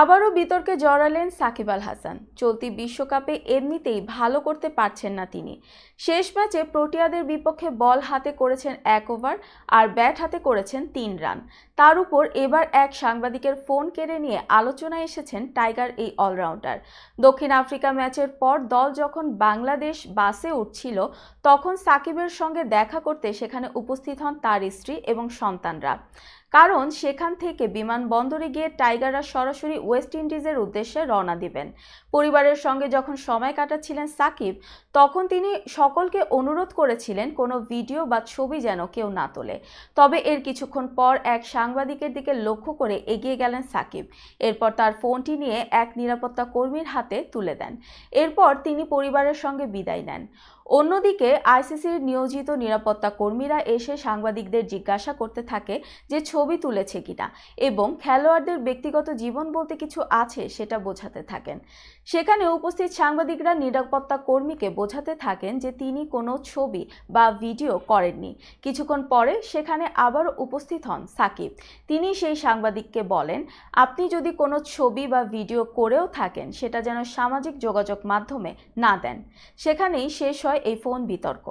আবারও বিতর্কে জড়ালেন সাকিব আল হাসান। চলতি বিশ্বকাপে এমনিতেই ভালো করতে পারছেন না তিনি। শেষ ম্যাচে প্রোটিয়াদের বিপক্ষে বল হাতে করেছেন এক ওভার আর ব্যাট হাতে করেছেন তিন রান। তার উপর এবার এক সাংবাদিকের ফোন কেড়ে নিয়ে আলোচনায় এসেছেন টাইগার এই অলরাউন্ডার। দক্ষিণ আফ্রিকা ম্যাচের পর দল যখন বাংলাদেশ বাসে উঠছিল, তখন সাকিবের সঙ্গে দেখা করতে সেখানে উপস্থিত হন তার স্ত্রী এবং সন্তানরা। কারণ সেখান থেকে বিমানবন্দরে গিয়ে টাইগাররা সরাসরি ওয়েস্ট ইন্ডিজের উদ্দেশ্যে রওনা দিবেন। পরিবারের সঙ্গে যখন সময় কাটাচ্ছিলেন সাকিব, তখন তিনি সকলকে অনুরোধ করেছিলেন কোনো ভিডিও বা ছবি যেন কেউ না তোলে। তবে এর কিছুক্ষণ পর এক সাংবাদিকের দিকে লক্ষ্য করে এগিয়ে গেলেন সাকিব। এরপর তার ফোনটি নিয়ে এক নিরাপত্তা কর্মীর হাতে তুলে দেন। এরপর তিনি পরিবারের সঙ্গে বিদায় নেন। অন্যদিকে আইসিসির নিয়োজিত নিরাপত্তা কর্মীরা এসে সাংবাদিকদের জিজ্ঞাসা করতে থাকে যে ছবি তুলেছে কিনা এবং খেলোয়াড়দের ব্যক্তিগত জীবন বলতে কিছু আছে সেটা বোঝাতে থাকেন। সেখানে উপস্থিত সাংবাদিকরা নিরাপত্তা কর্মীকে বোঝাতে থাকেন যে তিনি কোনো ছবি বা ভিডিও করেননি। কিছুক্ষণ পরে সেখানে আবারও উপস্থিত হন সাকিব। তিনি সেই সাংবাদিককে বলেন, আপনি যদি কোনো ছবি বা ভিডিও করেও থাকেন, সেটা যেন সামাজিক যোগাযোগ মাধ্যমে না দেন। সেখানেই শেষ হয় এই ফোন বিতর্ক।